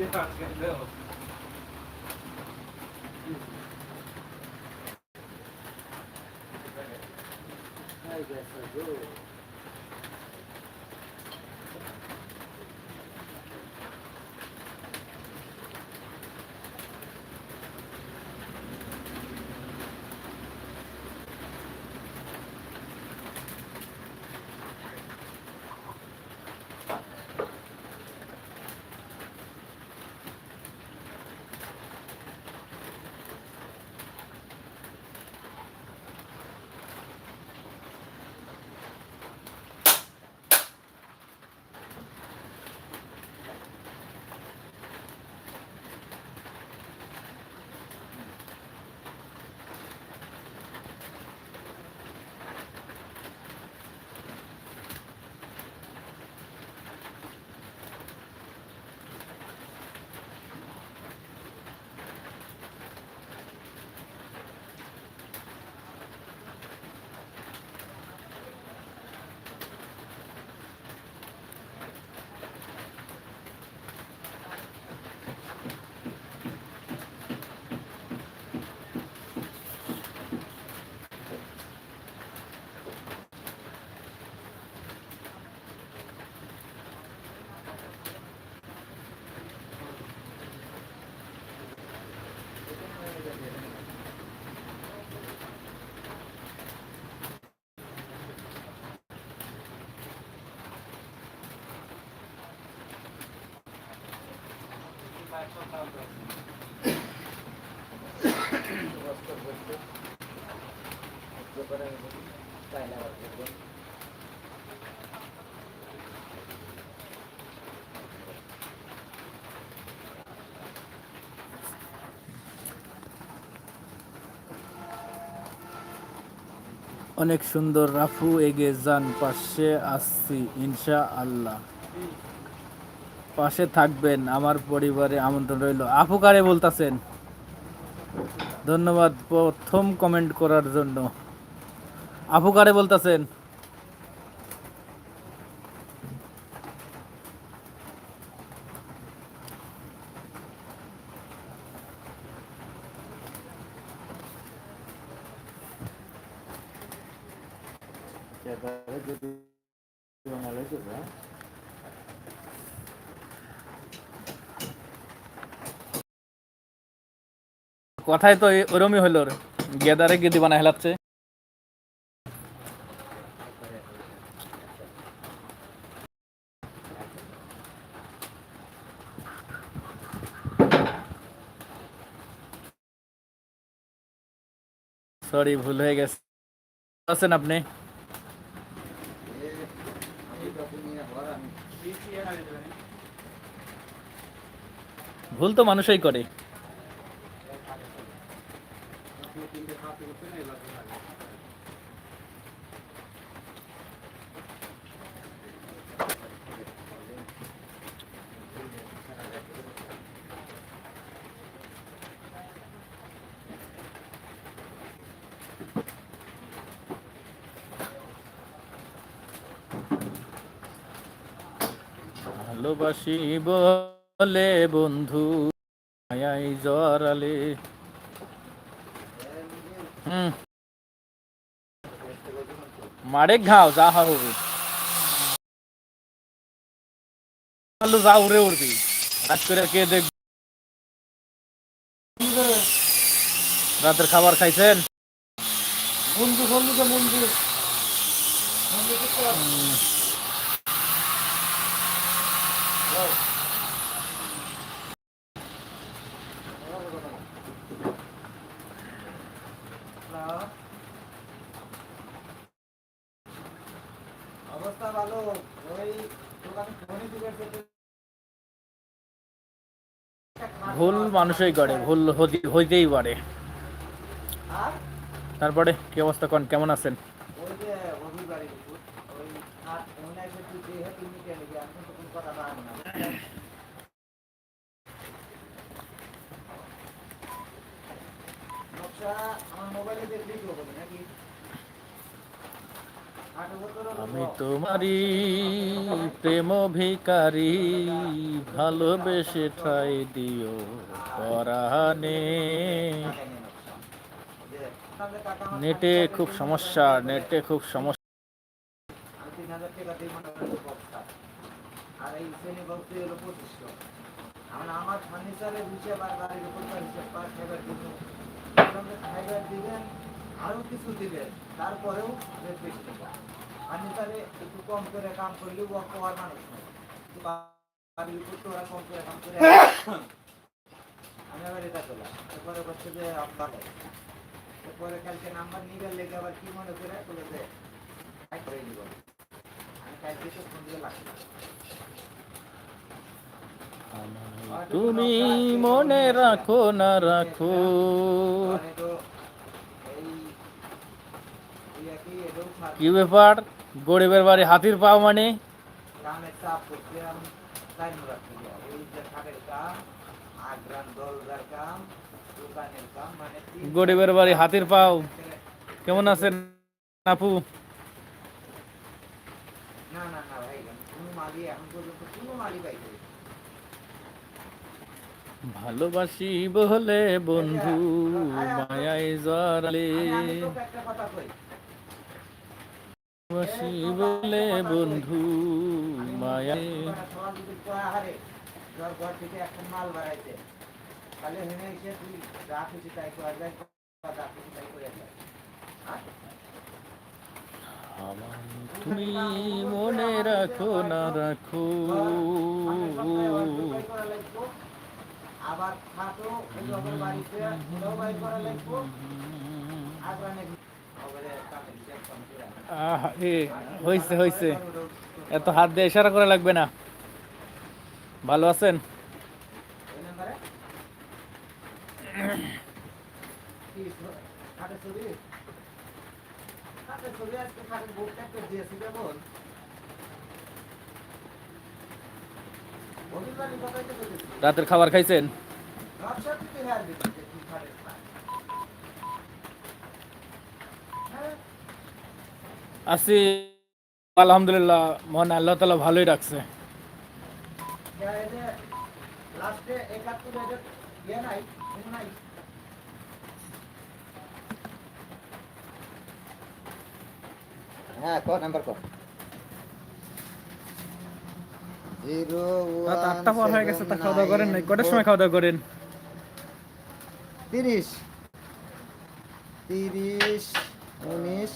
Yeah, I. অনেক সুন্দর, রাফু এগে যান, পাশে আসছি ইনশা আল্লাহ পাশে থাকবেন, আমার পরিবারে আমন্ত্রণ রইল। আপু কারে বলতাছেন? ধন্যবাদ, প্রথম কমেন্ট করার জন্য। আপু কারে বলতেছেন কথাই তো ওরমই হইল। গেদারে গেদি বানা হেলাচ্ছে সরি ভুল হয়ে গেছে। আছেন আপনি? ভুল তো মানুষই করে। ভালোবাসি বলে বন্ধু, মায়াই জরালে হুম। মারে ঘাও, যা হবে আলু যা উড়ে উড়বি। রাত করে কে দেখ রাতের খাবার খাইছেন? বন্ধু বন্ধু তো বন্ধু অবস্থা ভালো? ওই দোকানে ফোনই দিবে ভুল মানুষই করে ভুল হতে- হইতেই পারে। তারপরে কি অবস্থা কোন কেমন আছেন আমি তো কোনো কথা পারব না নকশা আমার মোবাইলে দেখলেই তো হবে নাকি আট বছর হলো আমি বউ। তোমারই প্রেম ভিকারি ভালোবেসে ঠাই দিও পরাণে নেটে খুব সমস্যা নেটে খুব সমস্যা। আর এই শ্রেণি বক্সটি হলো পঁচিশশো এখন আমার ফার্নিচারের হিসেব আর গাড়ির উপর হিসেব পার খাইবার জন্য খাইবার দিবেন আরও কিছু দিবেন তারপরেও রেট বেশি দেবো। ফার্নিচারে একটু কম করে কাম করলেও ও পাওয়ার মানুষ নেই। উপর তো ওরা কম করে কাম করে আমি আবার এটা করলাম। এরপরে বলছে যে ভালো এরপরে কালকে নাম্বার নিয়ে গেলে আবার কি মনে করে বলে যে তাই করে নিব আমি কালকে তো ফোন দিয়ে লাগলাম তুমি মনে রাখো না রাখো মানে তো এই এই একই এটাও ছাড় কি ব্যাপার গরিবের বাড়ি হাতির পাও মানে কামের চাপ করতে আমি টাইম রাখতে যাই এই যে খাটের কাম গরিবের বাড়ি হাতির পাও। কেমন আছেন আপু? ভালোবাসি বলে বন্ধু মায়াই জড়ালে। ভালোবাসি বলে বন্ধু মায়াই তাহলে হেনে এসে তুই যা খুশি তাই করা যায় বা যা খুশি তাই করে যায়? তুমি মনে রাখো না রাখো। আবার খাটো বাড়িতে বাড়ি করা লাগবো। হয়েছে হয়েছে এত হাত দিয়ে ইশারা করা লাগবে না। ভালো আছেন এই নাম্বারে কি খাটে ছবি খাটে ছবি আজকে খাটে বুক একটা দিয়েছি কেমন অভিমানী কথাই তো বলেছি রাতের খাবার খাইছেন? আছি আলহামদুলিল্লাহ মহান আল্লাহ তালা ভালোই রাখছে। ইয়ে নাই কোনো নাই হ্যাঁ ক নাম্বার ক জিরো আটটা পর হয়ে গেছে তা খাওয়া দাওয়া করেন নাই। কটার সময় খাওয়া দাওয়া করেন? তিরিশ। তিরিশ উনিশ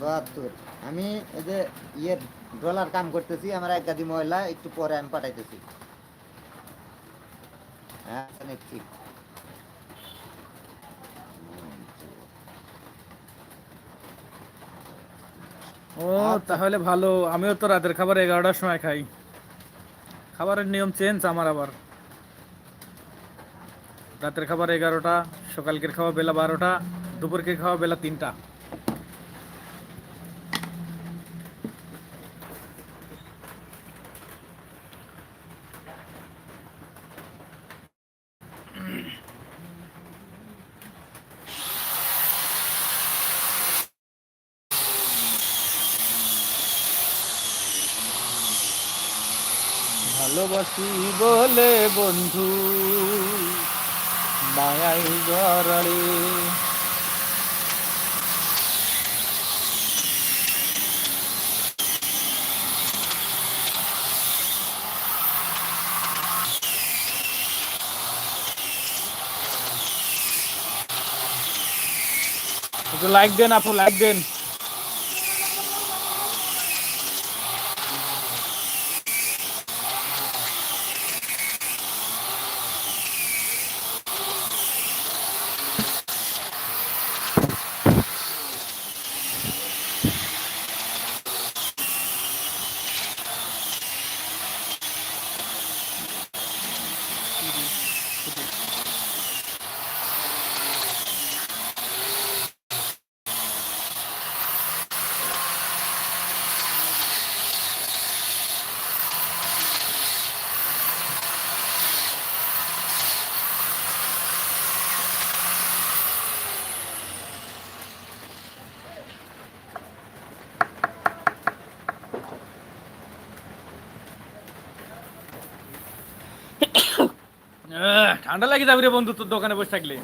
বাহাত্তর। আমি এই যে ইয়ে ডলার কাম করতেছি আমার এক গাদি ময়লা একটু পরে আমি পাঠাইতেছি। ও, তাহলে ভালো। আমিও তো রাতের খাবার এগারোটার সময় খাই। খাবারের নিয়ম চেঞ্জ আমার আবার। রাতের খাবার এগারোটা, সকালকের খাওয়া বেলা বারোটা দুপুরকে খাওয়া বেলা তিনটা। ভালোবাসি বলে বন্ধু মায়াই জড়ালে একটু লাইক দেন আপু লাইক দেন। ঠান্ডা লাগে যাবি রে বন্ধু, তোর দোকানে বসে থাকলে।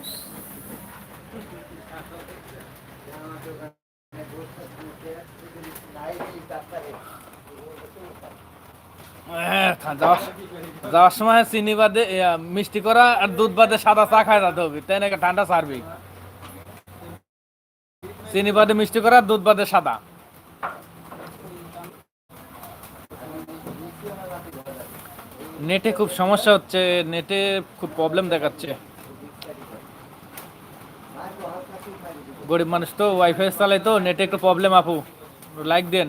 যাওয়ার সময় চিনি বাদে মিষ্টি করা আর দুধ বাদে সাদা চা খায় যেতে হবে তাই নাকি ঠান্ডা সারবি? চিনি বাদে মিষ্টি করা, দুধ বাদে সাদা। নেটে খুব সমস্যা হচ্ছে, নেটে খুব প্রবলেম দেখাচ্ছে। গরিব মানুষ তো ওয়াইফাই চালাই তো, নেটে একটু প্রবলেম আপু। লাইক দেন।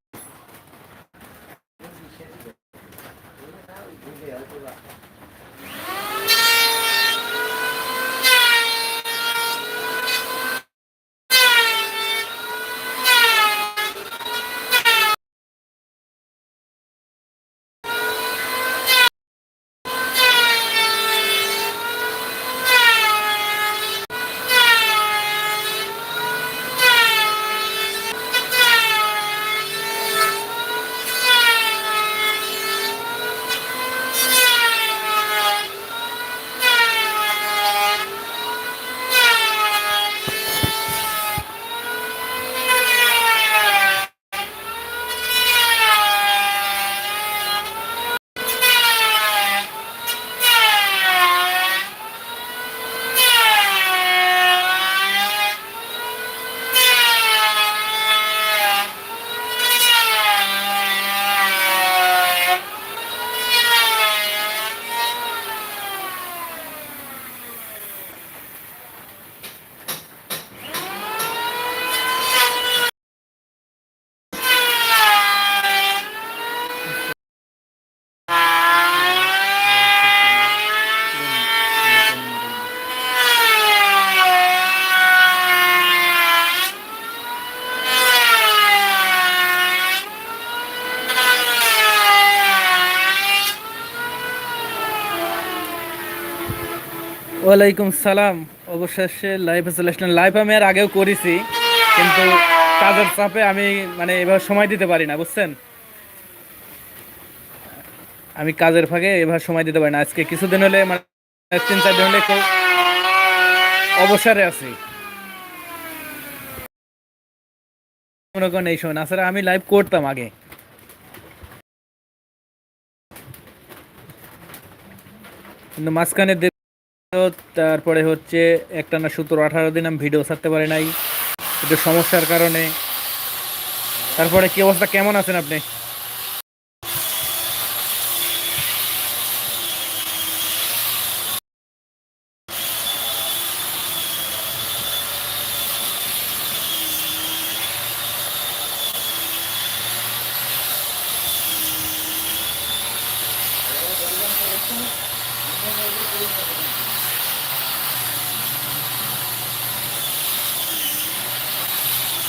ওয়ালাইকুম সালাম। অবশেষে লাইভ আসলাম লাইভ আমি আর আগেও করেছি, কিন্তু কাজের চাপে আমি মানে এবার সময় দিতে পারি না, বুঝছেন? আমি কাজের ফাঁকে এবার সময় দিতে পারি না। আজকে কিছুদিন হলে মানে তিন চার দিন হলে অবসরে আছি। মনে করেন এই সময় আসলে আমি লাইভ করতাম আগে। কিন্তু মাঝখানে তারপরে হচ্ছে একটা না সতেরো আঠারো দিন আমি ভিডিও ছাড়তে পারি নাই। একটু সমস্যার কারণে। তারপরে কি অবস্থা? কেমন আছেন আপনি?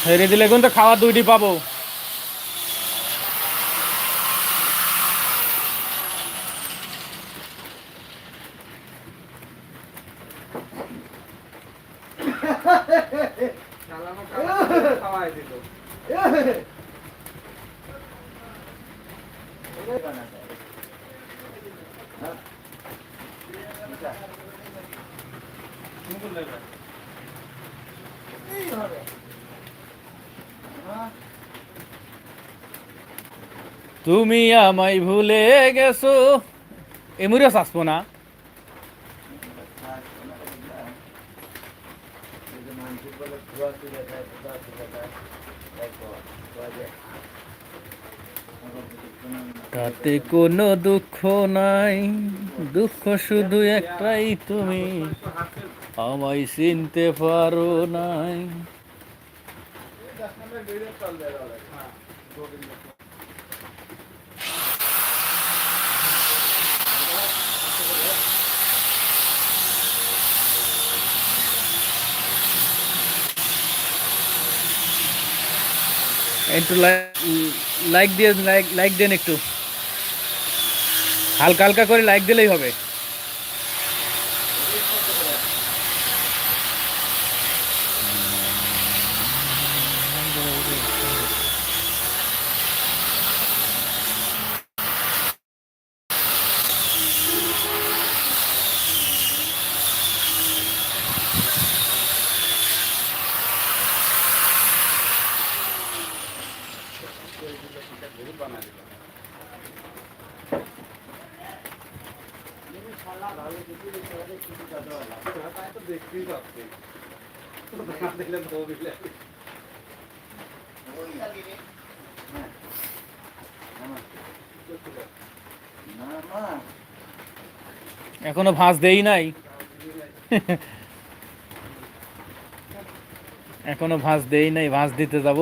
হেরে দিলে কিন্তু খাওয়া দুইটি পাবো। তুমি আমায় ভুলে গেছো। এমুরিও আসব না। তাতে কোনো দুঃখ নাই। দুঃখ শুধু একটাই তুমি। আমায় চিনতে পারো নাই। একটু লাইক দিয়ে লাইক লাইক দেন একটু। হালকা হালকা করে লাইক দিলেই হবে। এখনও ভাঁজ দেই নাই। এখনও ভাঁজ দেই নাই ভাঁজ দিতে যাব।